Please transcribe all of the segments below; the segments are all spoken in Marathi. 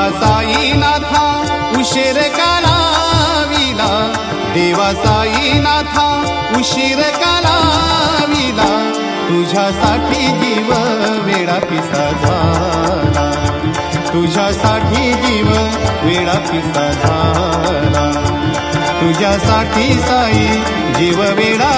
देवा साईनाथा उशीर कालाविला देवा साईनाथा उशीर कालाविला तुझ्यासाठी जीव वेडा पिसा झाला. तुझ्यासाठी जीव वेडा पिसा झाला. तुझ्यासाठी साई जीव वेडा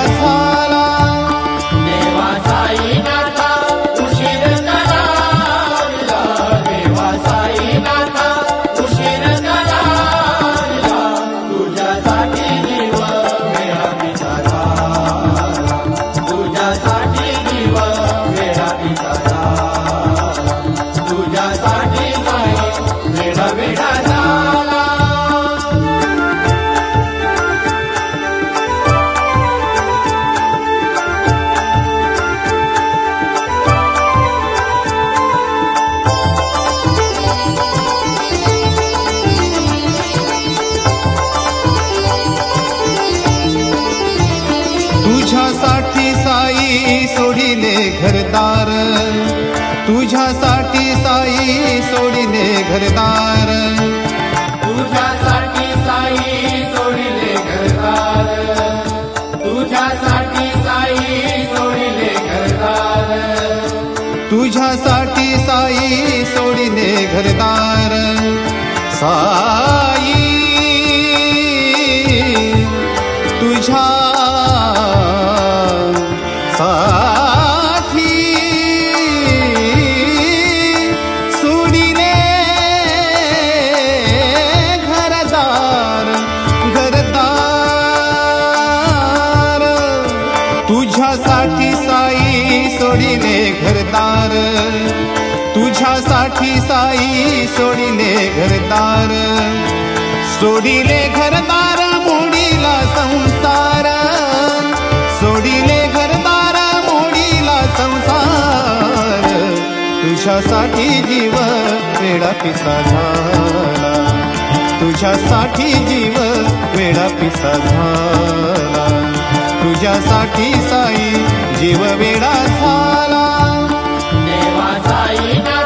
तुझ्यासाठी साई सोडिने घरदार सा तुझ्यासाठी साई सोडिले घरदार. सोडिले घरदार मोडीला संसार. सोडिले घरदार मोडीला संसार. तुझ्यासाठी जीव वेडा पिसा झाला. तुझ्यासाठी जीव वेडा पिसा झाला. तुझ्यासाठी साई जीव वेडा झाला. देवा साई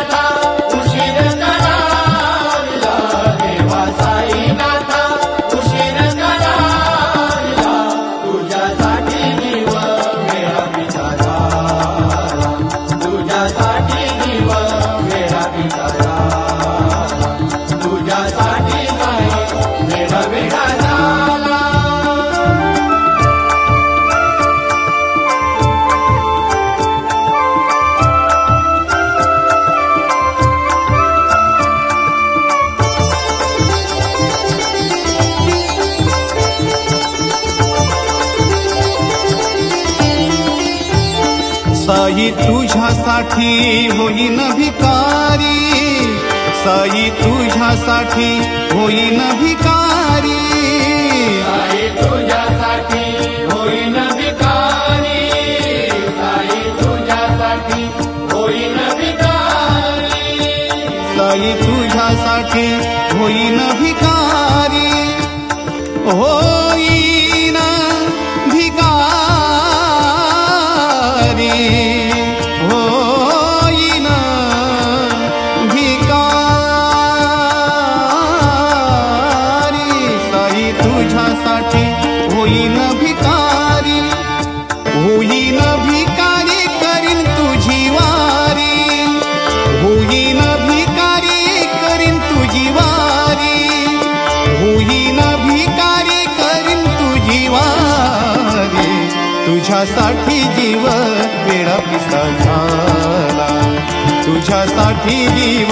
साई तुझ्यासाठी होईन भिकारी. साई तुझ्यासाठी होईन भिकारी. साई तुझ्यासाठी होईन भिकारी. साई तुझ्यासाठी होईन भिकारी. साई तुझ्यासाठी होईन भिकारी. हो Amém. तुझ्यासाठी जीव वेडा पिसा झाला. तुझ्यासाठी जीव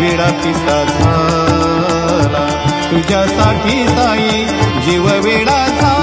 वेडा पिसा झाला. तुझ्यासाठी साई जीव वेडा झाला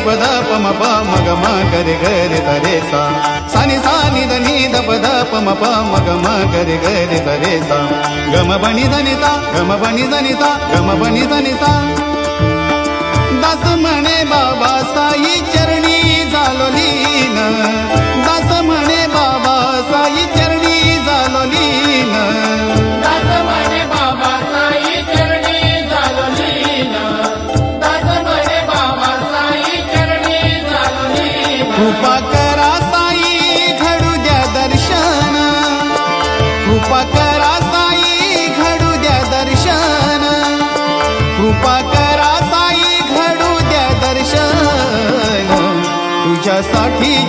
दपद पमप मग मगरे गरे तरेसा सानी सानी धनी दपद पमप मग मगरे गरे तरेसा गम बणी धनिता गम बणी धनिता गम बणी धनिता दास म्हणे बाबा साई चरणी झालो लीन